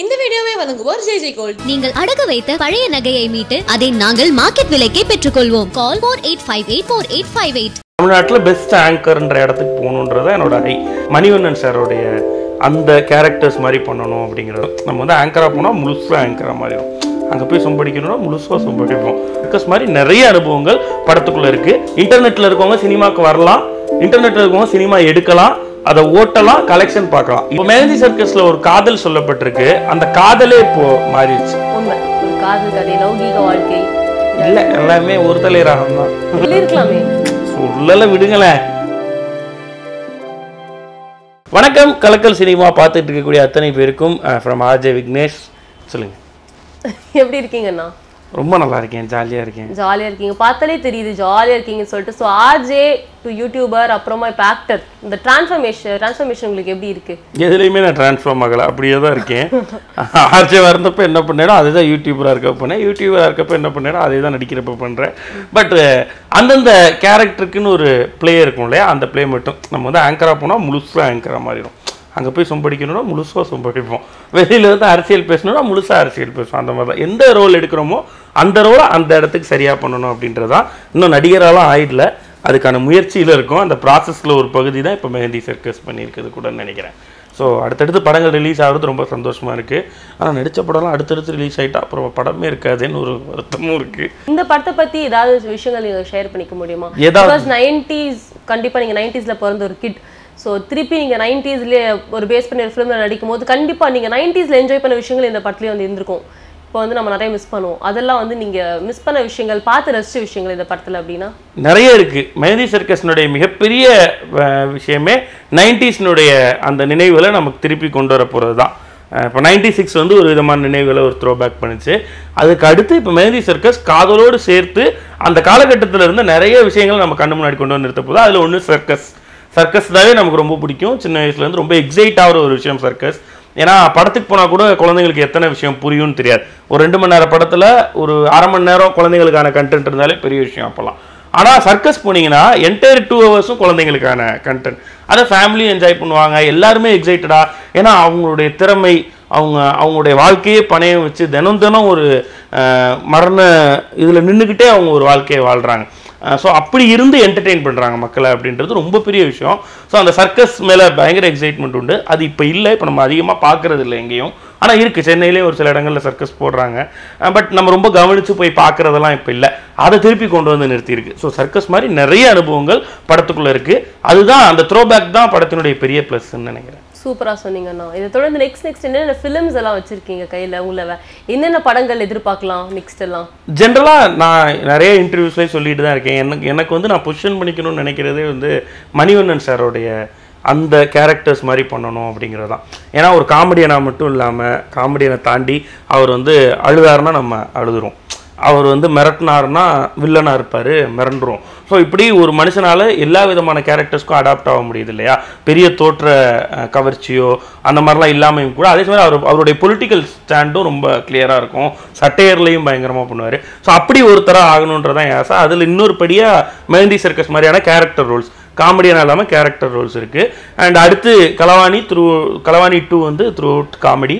இந்த வீடியோவை வழங்குவோர் ஜெய் ஜெய் கோல்ட். நீங்கள் அடகு வைத்த பழைய நகையை மீட்டு அதை நாங்கள் மார்க்கெட் விலைக்கே பெற்றுக்கொள்வோம். Call four eight five eight four eight five eight. தமிழ்நாட்டில் பெஸ்ட் ஆங்கர்ன்ற இடத்துக்கு போகணுன்றது என்னோட ஐ மணிவண்ணன் சாரோடைய அந்த கேரக்டர்ஸ் மாதிரி பண்ணணும் அப்படிங்கிறது. நம்ம வந்து ஆங்கராக போனால் முழுசாக ஆங்கராக மாறிடும் அங்கே போய் சொம்படிக்கணும்னா முழுசாக சொம்படிப்போம் பிகாஸ் மாதிரி நிறைய அனுபவங்கள் படத்துக்குள்ளே இருக்குது இன்டர்நெட்டில் இருக்கவங்க சினிமாவுக்கு வரலாம். இன்டர்நெட்டில் இருக்கவங்க சினிமா எடுக்கலாம். அதை ஓட்டலாம் கலெக்ஷன் பார்க்கலாம். இப்போ மெஹந்தி சர்க்கஸ்ல ஒரு காதல் சொல்லப்பட்டிருக்கு. அந்த காதலே இப்போ மாறிடுச்சு. உண்மை. ஒரு காதல் கதை லௌகீக வாழ்க்கை. இல்லை எல்லாமே ஒரு தலை ராகம் தான் சொல்லல விடுங்களேன். வணக்கம். கலக்கல் சினிமா பார்த்துட்டு இருக்கக்கூடிய அத்தனை பேருக்கும் ஃப்ரம் ஆர்ஜே விக்னேஷ் சொல்லுங்க. எப்படி இருக்கீங்கண்ணா? ரொம்ப நல்லா இருக்கேன் ஜாலியா இருக்கேன். ஜாலியா இருக்கீங்க. பார்த்தாலே தெரியுது ஜாலியா இருக்கீங்கன்னு சொல்லிட்டு. ஸோ ஆர்ஜே டு யூடியூபர் அப்புறமா இப்போ ஆக்டர் இந்த டிரான்ஸ்ஃபர்மேஷன் டிரான்ஸ்ஃபர்மேஷன் உங்களுக்கு எப்படி இருக்கு? எதுலையுமே நான் ட்ரான்ஸ்ஃபார்ம் ஆகலை. அப்படியே தான் இருக்கேன். ஆர்ஜே வரந்தப்ப என்ன பண்ணேனோ அதே தான் யூடியூபராக இருக்க பண்ணேன் யூடியூபராக இருக்கப்ப என்ன பண்ணேனோ அதே தான் நடிக்கிறப்ப பண்ணுறேன் பட் அந்தந்த கேரக்டருக்குன்னு ஒரு ப்ளே இருக்கும் இல்லையா? அந்த ப்ளே மட்டும். நம்ம வந்து ஆங்கராக போனால் முழுசாக ஆங்கராக மாறிடும். அங்கே போய் சொம்படிக்கணும்னா முழுசாக சொம்படிப்போம். வெளியில் வந்து அரசியல் பேசணும்னா முழுசாக அரசியல் பேசுவோம். அந்த மாதிரி தான் எந்த ரோல் எடுக்கிறோமோ அந்த ரோலை அந்த இடத்துக்கு சரியாக பண்ணணும் அப்படின்றது தான் இன்னும் நடிகராலாம் ஆயிடல. அதுக்கான முயற்சியில் இருக்கும். அந்த ப்ராசஸில் ஒரு பகுதி தான் இப்போ மெஹந்தி சர்க்கஸ் பண்ணியிருக்கிறது கூட நினைக்கிறேன். ஸோ அடுத்தடுத்து படங்கள் ரிலீஸ் ஆகிறது ரொம்ப சந்தோஷமாக இருக்குது ஆனால் நடித்த படம்லாம் அடுத்தடுத்து ரிலீஸ் ஆகிட்டா அப்புறம் படமே இருக்காதுன்னு ஒரு வருத்தமும் இருக்குது இந்த படத்தை பத்தி ஏதாவது விஷயங்கள் நீங்க ஷேர் பண்ணிக்க முடியுமா? ஏதாவது- நைன்டிஸ் கண்டிப்பா நீங்க நைன்டிஸ்ல பிறந்த ஒரு கிட் ஸோ திருப்பி நீங்கள் நைன்டிஸ்லேயே ஒரு பேஸ் பண்ணி ஒரு ஃபிலிமில் நடிக்கும் போது கண்டிப்பாக நீங்கள் நைன்டீஸில் என்ஜாய் பண்ண விஷயங்கள் இந்த படத்துலேயே வந்து இருந்திருக்கும். இப்போ வந்து நம்ம நிறைய மிஸ் பண்ணுவோம். அதெல்லாம் வந்து நீங்கள் மிஸ் பண்ண விஷயங்கள் பார்த்து ரசித்த விஷயங்கள் இந்த படத்தில் அப்படின்னா? நிறைய இருக்குது மெஹந்தி சர்க்கஸ்னுடைய மிகப்பெரிய விஷயமே நைன்டிஸ்னுடைய அந்த நினைவுகளை நமக்கு திருப்பி கொண்டு வர போகிறது தான் இப்போ நைன்டி சிக்ஸ் வந்து ஒரு விதமான நினைவுகளை ஒரு த்ரோ பேக் பண்ணிச்சு. அதுக்கு அடுத்து இப்போ மெஹந்தி சர்க்கஸ் காதலோடு சேர்த்து அந்த காலகட்டத்தில் இருந்த நிறைய விஷயங்களை நம்ம கண்ணு முன்னாடி கொண்டு வந்து நிறுத்த போதும் அதில் ஒன்று சர்க்கஸ் சர்க்கஸ் தானே நமக்கு ரொம்ப பிடிக்கும். சின்ன வயசுலேருந்து ரொம்ப எக்ஸைட் ஆகிற ஒரு விஷயம் சர்க்கஸ் ஏன்னா படத்துக்கு போனால் கூட குழந்தைங்களுக்கு எத்தனை விஷயம் புரியும்னு தெரியாது. ஒரு ரெண்டு மணி நேரம் படத்தில் ஒரு அரை மணி நேரம் குழந்தைங்களுக்கான கண்டென்ட் இருந்தாலே பெரிய விஷயம் அப்போல்லாம். ஆனால் சர்க்கஸ் போனீங்கன்னா என்டையர் டூ ஹவர்ஸும் குழந்தைங்களுக்கான கண்டென்ட் அதை ஃபேமிலியும் என்ஜாய் பண்ணுவாங்க. எல்லாருமே எக்ஸைட்டடாக ஏன்னா அவங்களுடைய திறமை அவங்க அவங்களுடைய வாழ்க்கையே பணையம் வச்சு தினம் தினம் ஒரு மரண இதில் நின்றுக்கிட்டே அவங்க ஒரு வாழ்க்கையை வாழ்கிறாங்க ஸோ அப்படி இருந்து என்டர்டெயின் பண்ணுறாங்க மக்களை அப்படின்றது ரொம்ப பெரிய விஷயம். ஸோ அந்த சர்க்கஸ் மேலே பயங்கர எக்ஸைட்மெண்ட் உண்டு. அது இப்போ இல்லை இப்போ நம்ம அதிகமாக பார்க்கறது இல்லை எங்கேயும். ஆனால் இருக்குது சென்னையிலே ஒரு சில இடங்களில் சர்க்கஸ் போடுறாங்க. பட் நம்ம ரொம்ப கவனித்து போய் பார்க்குறதெல்லாம் இப்போ இல்லை. அதை திருப்பி கொண்டு வந்து நிறுத்தியிருக்கு. ஸோ சர்க்கஸ் மாதிரி நிறைய அனுபவங்கள் படத்துக்குள்ளே இருக்குது அதுதான் அந்த த்ரோ பேக் தான் படத்தினுடைய பெரிய ப்ளஸ்ன்னு நினைக்கிறேன். சூப்பராக சொன்னீங்கண்ணா இதை தொடர்ந்து நெக்ஸ்ட் நெக்ஸ்ட் என்னென்ன ஃபிலிம்ஸ் எல்லாம் வச்சிருக்கீங்க கையில் உள்ள என்னென்ன படங்கள் எதிர்பார்க்கலாம் நெக்ஸ்ட் எல்லாம்? ஜென்ரலாக நான் நிறைய இன்டர்வியூஸ்லேயே சொல்லிட்டு தான் இருக்கேன். எனக்கு எனக்கு வந்து நான் பொசிஷன் பண்ணிக்கணும்னு நினைக்கிறதே வந்து மணிவண்ணன் சாரோடைய அந்த கேரக்டர்ஸ் மாதிரி பண்ணணும் அப்படிங்கிறது தான். ஏன்னா ஒரு காமெடியனாக மட்டும் இல்லாமல் காமெடியனை தாண்டி அவர் வந்து அழுதாருன்னா நம்ம அழுதுறோம் அவர் வந்து மிரட்டினார்னா வில்லனாக இருப்பார் மிரண்டுரும். ஸோ இப்படி ஒரு மனுஷனால் எல்லா விதமான கேரக்டர்ஸ்க்கும் அடாப்ட் ஆக முடியுது இல்லையா? பெரிய தோற்ற கவர்ச்சியோ அந்த மாதிரிலாம் இல்லாமையும் கூட அதே சமயம் அவர் அவருடைய பொலிட்டிக்கல் ஸ்டாண்டும் ரொம்ப கிளியராக இருக்கும். சட்டையர்லையும் பயங்கரமாக பண்ணுவார். ஸோ அப்படி ஒருத்தராக ஆகணுன்றதான் என் ஆசை. அதில் இன்னொரு படியாக மெஹந்தி சர்க்கஸ் மாதிரியான கேரக்டர் ரோல்ஸ் காமெடியான இல்லாமல் கேரக்டர் ரோல்ஸ் இருக்குது அண்ட் அடுத்து கலவாணி த்ரூ கலவாணி டூ வந்து த்ரூ அவுட் காமெடி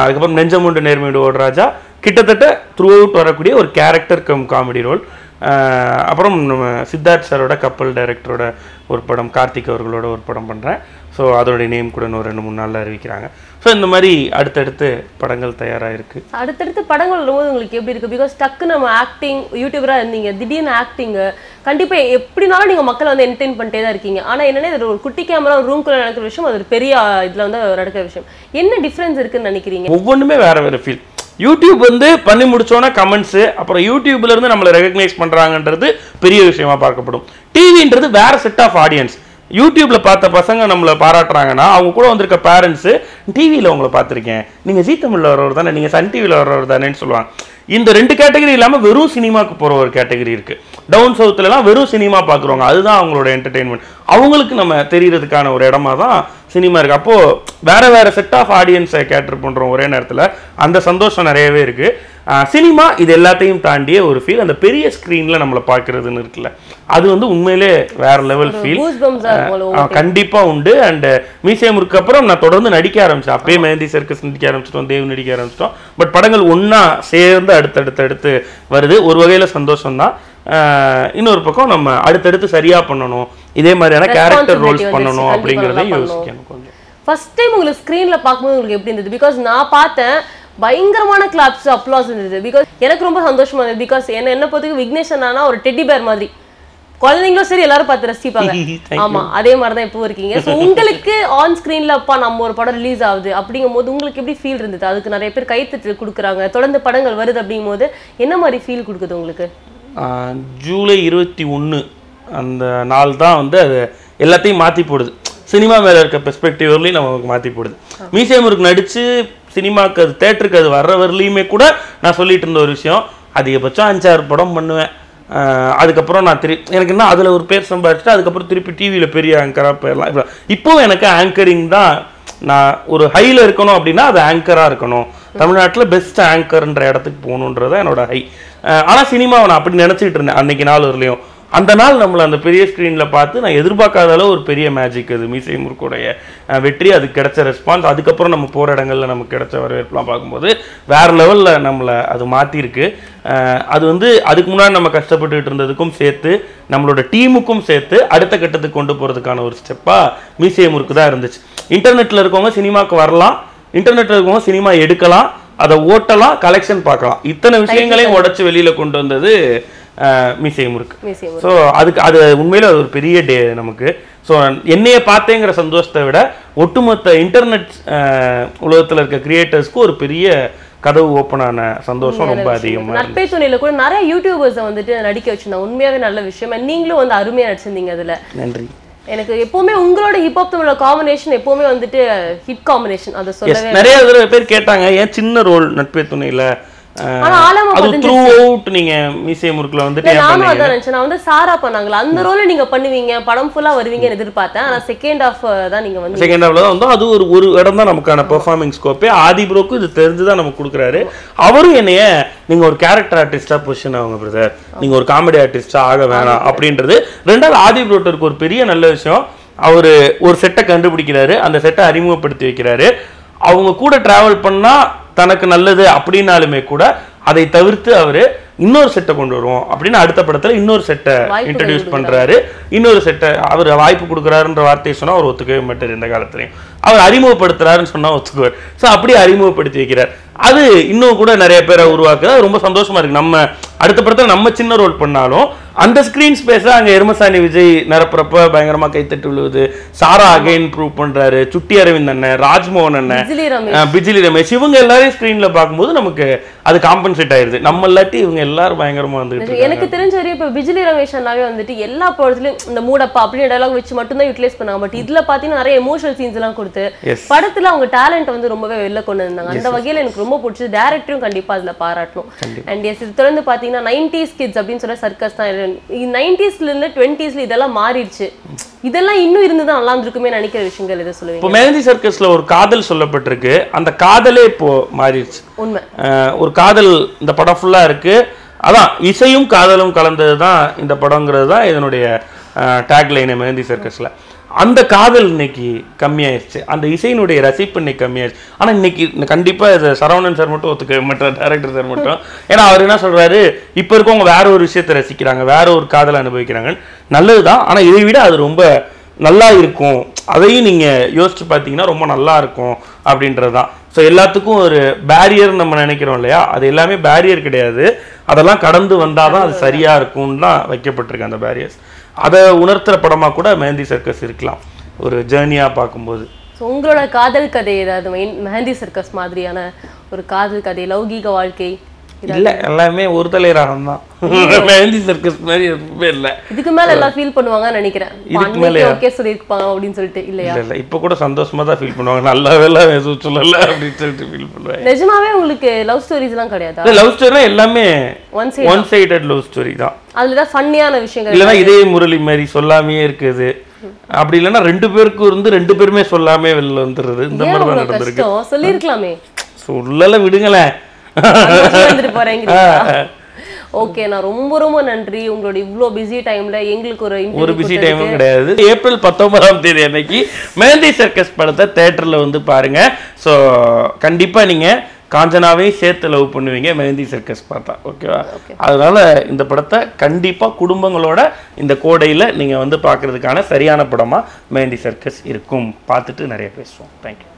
அதுக்கப்புறம் நெஞ்சமுண்டு நேர்மையோடு ஓடராஜா கிட்டத்தட்ட த்ரூ அவுட் வரக்கூடிய ஒரு கேரக்டர் கம் காமெடி ரோல் அப்புறம் நம்ம சித்தார்த் சாரோட கப்பல் டைரக்டரோட ஒரு படம் கார்த்திக் அவர்களோட ஒரு படம் பண்ணுறேன் ஸோ அதோடைய நேம் கூட இன்னும் ரெண்டு மூணு நாளில் அறிவிக்கிறாங்க. ஸோ இந்த மாதிரி அடுத்தடுத்து படங்கள் தயாராக இருக்குது அடுத்தடுத்து படங்கள் வரும்போது உங்களுக்கு எப்படி இருக்கு? பிகாஸ் டக்கு நம்ம ஆக்டிங் யூடியூபரா இருந்தீங்க திடீர்னு ஆக்டிங் கண்டிப்பா எப்படினாலும் நீங்க மக்களை வந்து என்டர்டைன் பண்ணிட்டே தான் இருக்கீங்க. ஆனா என்னன்னா இது ஒரு குட்டி கேமரா ஒரு ரூம்குள்ள நடக்கிற விஷயம் அது ஒரு பெரிய இதுல வந்து நடக்கிற விஷயம். என்ன டிஃபரன்ஸ் இருக்குன்னு நினைக்கிறீங்க? ஒவ்வொன்றுமே வேற வேற ஃபீல் யூடியூப் வந்து பண்ணி முடிச்சோன்னா கமெண்ட்ஸு அப்புறம் யூடியூப்லேருந்து நம்மளை ரெகக்னைஸ் பண்ணுறாங்கன்றது பெரிய விஷயமா பார்க்கப்படும். டிவின்றது வேற செட் ஆஃப் ஆடியன்ஸ் யூடியூப்பில் பார்த்த பசங்க நம்மளை பாராட்டுறாங்கன்னா அவங்க கூட வந்திருக்க பேரண்ட்ஸு டிவியில் உங்களை பார்த்துருக்கேன். நீங்கள் ஜீ தமிழில் வரவர் தானே நீங்கள் சன் டிவியில் வரவர் தானேன்னு சொல்லுவாங்க. இந்த ரெண்டு கேட்டகரி இல்லாமல் வெறும் சினிமாவுக்கு போகிற ஒரு கேட்டகரி இருக்குது டவுன் சவுத்துலலாம் வெறும் சினிமா பார்க்குறவங்க. அதுதான் அவங்களோட என்டர்டெயின்மெண்ட் அவங்களுக்கு நம்ம தெரியறதுக்கான ஒரு இடமா தான் சினிமா இருக்கு. அப்போ வேற வேற செட் ஆஃப் ஆடியன்ஸை கேட்டர் பண்றோம் ஒரே நேரத்துல. அந்த சந்தோஷம் நிறையவே இருக்கு. சினிமா இது எல்லாத்தையும் தாண்டிய ஒரு ஃபீல் அந்த பெரிய ஸ்க்ரீன்ல நம்மளை பார்க்கறதுன்னு இருக்குல்ல. அது வந்து உண்மையிலே வேற லெவல் ஃபீல் goosebumps ஆ இருக்கும் ஆ, கண்டிப்பா உண்டு. அண்ட் மியூசியம் அப்புறம் நான் தொடர்ந்து நடிக்க ஆரம்பிச்சேன். அப்பயே மெஹந்தி சர்க்கஸ் நடிக்க ஆரம்பிச்சிட்டோம் தேவ் நடிக்க ஆரம்பிச்சிட்டோம். பட் படங்கள் ஒண்ணா சேர்ந்து அடுத்தடுத்து அடுத்து வருது. ஒரு வகையில சந்தோஷம் தான். இன்னொரு பக்கம் நம்ம அடுத்தடுத்து சரியா பண்ணணும். இதே மாதிரியான கேரக்டர் ரோல்ஸ் பண்ணணும். அப்படிங்கறதையும் யோசிக்கணும். ஃபர்ஸ்ட் டைம் உங்களுக்கு ஸ்க்ரீன்ல பார்க்கும்போது உங்களுக்கு எப்படி இருந்தது? பிகாஸ் நான் பார்த்தேன் பயங்கரமான கிளாப்ஸ் அப்ளாஸ் இருந்தது. பிகாஸ் எனக்கு ரொம்ப சந்தோஷமா இருந்தது. பிகாஸ் என்ன என்ன பொறுத்தவரைக்கும் விக்னேஷ் அண்ணானா ஒரு டெட்டி பேர் மாதிரி. குழந்தைங்களும் சரி எல்லாரும் பார்த்து ரசிப்பாங்க. ஆமா அதே மாதிரி தான் இப்போ இருக்கீங்க. ஸோ உங்களுக்கு ஆன் ஸ்க்ரீன்ல அப்பா நம்ம ஒரு படம் ரிலீஸ் ஆகுது. அப்படிங்கும் போது உங்களுக்கு எப்படி ஃபீல் இருந்தது? அதுக்கு நிறைய பேர் கைத்தட்டு கொடுக்குறாங்க. தொடர்ந்து படங்கள் வருது அப்படிங்கும் போது என்ன மாதிரி ஃபீல் கொடுக்குது உங்களுக்கு? ஜூலை இருபத்தி ஒன்று அந்த நாள் தான் வந்து அது எல்லாத்தையும் மாற்றி போடுது. சினிமா மேலே இருக்க பெர்ஸ்பெக்டிவ்லையும் நமக்கு மாற்றி போடுது. மியூசியமருக்கு நடித்து சினிமாக்கு அது தேட்டருக்கு அது வர்ற வரலையுமே கூட நான் சொல்லிட்டு இருந்த ஒரு விஷயம் அதிகபட்சம் அஞ்சாறு படம் பண்ணுவேன். அதுக்கப்புறம் நான் திரு எனக்கு என்ன அதில் ஒரு பேர் சம்பாதிச்சுட்டு அதுக்கப்புறம் திருப்பி டிவியில் பெரிய ஆங்கராக போயிடலாம். இப்போ இப்போ எனக்கு ஆங்கரிங் தான் நான் ஒரு ஹையில் இருக்கணும் அப்படின்னா அது ஆங்கராக இருக்கணும். தமிழ்நாட்டில் பெஸ்ட் ஆங்கர்ன்ற இடத்துக்கு போகணுன்றது தான் என்னோட ஹை ஆனால் சினிமாவை நான் அப்படி நினச்சிட்டு இருந்தேன் அன்னைக்கு நாள் வரலையும். அந்த நாள் நம்மளை அந்த பெரிய ஸ்க்ரீனில் பார்த்து நான் எதிர்பார்க்காத அளவு ஒரு பெரிய மேஜிக் அது. மீசை முறுக்குடைய வெற்றி அதுக்கு கிடைச்ச ரெஸ்பான்ஸ் அதுக்கப்புறம் நம்ம போகிற இடங்கள்ல நமக்கு கிடைச்ச வரவேற்பெலாம் பார்க்கும்போது வேற லெவலில் நம்மளை அது மாற்றிருக்கு அது வந்து அதுக்கு முன்னாடி நம்ம கஷ்டப்பட்டுட்டு இருந்ததுக்கும் சேர்த்து நம்மளோட டீமுக்கும் சேர்த்து அடுத்த கட்டத்துக்கு கொண்டு போகிறதுக்கான ஒரு ஸ்டெப்பாக மீசை முறுக்கு தான் இருந்துச்சு. இன்டர்நெட்டில் இருக்கவங்க சினிமாக்கு வரலாம். இன்டர்நெட்டில் இருக்கவங்க சினிமா எடுக்கலாம். அதை ஓட்டலாம் கலெக்ஷன் பார்க்கலாம். இத்தனை விஷயங்களையும் உடைச்சு வெளியில கொண்டு வந்தது மியூசியம் ஸோ அதுக்கு அது உண்மையில அது ஒரு பெரிய டே நமக்கு. ஸோ என்னைய பார்த்தேங்கிற சந்தோஷத்தை விட ஒட்டுமொத்த இன்டர்நெட் உலகத்தில் இருக்க கிரியேட்டர்ஸ்க்கு ஒரு பெரிய கதவு ஓப்பன் ஆன சந்தோஷம் ரொம்ப அதிகமாக நட்பை துணையில கூட நிறைய யூடியூபர்ஸை வந்துட்டு நடிக்க வச்சிருந்தாங்க. உண்மையாவே நல்ல விஷயம். நீங்களும் வந்து அருமையா நடிச்சிருந்தீங்க அதுல. நன்றி. எனக்கு எப்பவுமே உங்களோட ஹிப்ஹாப் தமிழோட காம்பினேஷன் எப்பவுமே வந்துட்டு ஹிட் காம்பினேஷன் அதை எஸ் சொல்லவே நிறைய பேர் கேட்டாங்க ஏன் சின்ன ரோல் நட்பே துணையில அது பதிஞ்சிருச்சு. த்ரூ அவுட் நீங்க மியூசியம் முறுக்குல வந்துட்டு நானும் பண்ணீங்க? அதான் நினைச்சேன். நான் வந்து சாரா பண்ணாங்களா? அந்த ரோல நீங்க பண்ணுவீங்க படம் ஃபுல்லா வருவீங்கன்னு எதிர்பார்த்தேன். ஆனா செகண்ட் ஹாஃப் தான் நீங்க வந்து செகண்ட் ஹாஃப்ல தான் வந்தோம். அது ஒரு ஒரு இடம் தான் நமக்கான பெர்ஃபார்மிங் ஸ்கோப்பே ஆதி ப்ரோக்கும் இது தெரிஞ்சு தான் நமக்கு கொடுக்குறாரு. அவரும் என்னைய நீங்க ஒரு கேரக்டர் ஆர்டிஸ்டா பொசிஷன் ஆகுங்க பிரதர் நீங்க ஒரு காமெடி ஆர்டிஸ்டா ஆக வேணாம். அப்படின்றது. ரெண்டாவது ஆதி ப்ரோட்டருக்கு ஒரு பெரிய நல்ல விஷயம். அவரு ஒரு செட்டை கண்டுபிடிக்கிறாரு. அந்த செட்டை அறிமுகப்படுத்தி வைக்கிறாரு. அவங்க கூட டிராவல் பண்ணா தனக்கு நல்லது அப்படின்னாலுமே கூட அதை தவிர்த்து அவரு இன்னொரு செட்டை கொண்டு வருவோம் அப்படின்னு அடுத்த படத்துல இன்னொரு செட்டை இன்ட்ரடியூஸ். பண்றாரு. இன்னொரு செட்டை அவர் வாய்ப்பு கொடுக்குறாருன்ற வார்த்தையை சொன்னா அவர் ஒத்துக்கவே மாட்டார் இந்த காலத்துலயும். அவர் அறிமுகப்படுத்துறாருன்னு சொன்னா ஒத்துக்குவார். ஸோ அப்படியே அறிமுகப்படுத்தி வைக்கிறார். அது இன்னும் கூட நிறைய பேரை உருவாக்குது. ரொம்ப சந்தோஷமா இருக்கு. நம்ம அடுத்த படத்துல நம்ம சின்ன ரோல் பண்ணாலும் அந்த ஸ்கிரீன் ஸ்பேஸை அங்க எருமசாணி விஜய் நிரப்புறப்ப பயங்கரமா கைத்தட்டு விழுவுது. சாரா அகைன் ப்ரூவ் பண்றாரு. சுட்டி அரவிந்த் அண்ணன் ராஜ்மோகன் அண்ணன் பிஜிலி ரமேஷ். பிஜிலி இவங்க எல்லாரையும் ஸ்க்ரீன்ல பார்க்கும்போது நமக்கு அது காம்பன்சேட் ஆயிருது. நம்ம இல்லாட்டி இவங்க எல்லாரும் பயங்கரமா வந்துட்டு. எனக்கு தெரிஞ்ச வரையும் இப்போ விஜிலி ரமேஷ் அண்ணாவே வந்துட்டு எல்லா படத்துலயும் இந்த மூடப்பா அப்படின்னு டயலாக் வச்சு மட்டும் தான் யூட்டிலைஸ் பண்ணாங்க. பட் இதுல பாத்தீங்கன்னா நிறைய எமோஷனல் சீன்ஸ் எல்லாம் கொடுத்து. படத்துல அவங்க டேலண்ட் வந்து ரொம்பவே வெளில கொண்டு வந்தாங்க. அந்த வகையில எனக்கு ரொம்ப பிடிச்சது. டேரக்டரும் கண்டிப்பா அதுல பாராட்டணும். அண்ட் எஸ் இது தொடர்ந்து பாத்தீங்கன்னா நைன்டிஸ் கிட்ஸ் அப்படின்னு சொல்ல சர்க்கஸ் தான். நைன்டிஸ்ல இருந்து டுவெண்ட்டிஸ்ல இதெல்லாம் மாறிடுச்சு. இதெல்லாம் இன்னும் இருந்துதான் நல்லா இருந்திருக்குமே நினைக்கிற விஷயங்கள் எதை சொல்லுவீங்க? இப்போ மெஹந்தி சர்க்கஸ்ல ஒரு காதல் சொல்லப்பட்டிருக்கு. அந்த காதலே இப்போ மாறிடுச்சு. உண்மை. ஒரு காதல் இந்த படம் ஃபுல்லா இருக்கு. அதான் இசையும் காதலும் கலந்தது தான் இந்த படங்கிறது தான் இதனுடைய டேக்லைனு மெஹந்தி சர்க்கஸ்ல அந்த காதல் இன்னைக்கு கம்மியாயிருச்சு. அந்த இசையினுடைய ரசிப்பு இன்னைக்கு கம்மியாயிருச்சு. ஆனா இன்னைக்கு இந்த கண்டிப்பா இது சரவணன் சார் மட்டும் ஒத்துக்க மாட்டார் டேரக்டர் சார் மட்டும். ஏன்னா அவர் என்ன சொல்றாரு? இப்போ இருக்கவங்க வேற ஒரு விஷயத்தை ரசிக்கிறாங்க வேற ஒரு காதலை அனுபவிக்கிறாங்க நல்லதுதான். ஆனா இதை விட அது ரொம்ப நல்லா இருக்கும். அதையும் நீங்க யோசிச்சு பார்த்தீங்கன்னா ரொம்ப நல்லா இருக்கும் அப்படின்றது தான் ஸோ எல்லாத்துக்கும் ஒரு பேரியர் நம்ம நினைக்கிறோம் இல்லையா? அது எல்லாமே பேரியர் கிடையாது. அதெல்லாம் கடந்து வந்தாதான் அது சரியா இருக்கும்னு தான் வைக்கப்பட்டிருக்கு அந்த பேரியர்ஸ் அதை உணர்த்துற படமா கூட மெஹந்தி சர்க்கஸ் இருக்கலாம். ஒரு ஜேர்னியா பார்க்கும்போது. ஸோ உங்களோட காதல் கதை ஏதாவது மெயின் மெஹந்தி சர்க்கஸ் மாதிரியான ஒரு காதல் கதை லௌகீக வாழ்க்கை இல்ல எல்லாமே ஒரு தலை ராகம் தான். மெஹந்தி சர்க்கஸ் மாதிரி எதுவுமே இல்லை. இதுக்கு மேல எல்லாம் ஃபீல் பண்ணுவாங்கன்னு நினைக்கிறேன். இதுக்கு மேலயா? ஓகே சொல்லியிருப்பாங்க அப்படின்னு சொல்லிட்டு இல்லையா? இல்ல இல்ல இப்போ கூட சந்தோஷமா தான் ஃபீல் பண்ணுவாங்க. நல்லா வேலை எதுவும் சொல்லல அப்படின்னு சொல்லிட்டு ஃபீல் பண்ணுவாங்க. நிஜமாவே உங்களுக்கு லவ் ஸ்டோரிஸ் எல்லாம் கிடையாதா? லவ் ஸ்டோரினா எல்லாமே one side one sided love story தான். அதுல தான் ஃபன்னியான விஷயங்கள் இல்லைன்னா இதே முரளி மாதிரி சொல்லாமையே இருக்குது. அப்படி இல்லைன்னா ரெண்டு பேருக்கும் இருந்து ரெண்டு பேருமே சொல்லாமே வெளில வந்துடுறது. இந்த மாதிரி தான் நடந்திருக்கு. கஷ்டம்? சொல்லியிருக்கலாமே. சொல்லல விடுங்களேன். வந்துட்டு போறேங்கிறீங்களா? ஓகே நான் ரொம்ப ரொம்ப நன்றி. உங்களோட இவ்ளோ பிஸி டைம்ல எங்களுக்கு ஒரு ஒரு பிஸி. டைமும் கிடையாது. ஏப்ரல் பத்தொன்பதாம் தேதி அன்னைக்கு மெஹந்தி சர்க்கஸ் படத்தை தேட்டரில் வந்து பாருங்க. ஸோ கண்டிப்பாக நீங்கள் காஞ்சனாவையும் சேர்த்து லவ் பண்ணுவீங்க மெஹந்தி சர்க்கஸ் பார்த்தா. ஓகேவா அதனால இந்த படத்தை கண்டிப்பாக குடும்பங்களோட இந்த கோடையில் நீங்கள் வந்து பார்க்கறதுக்கான சரியான படமாக மெஹந்தி சர்க்கஸ் இருக்கும். பார்த்துட்டு நிறைய பேசுவோம். தேங்க்யூ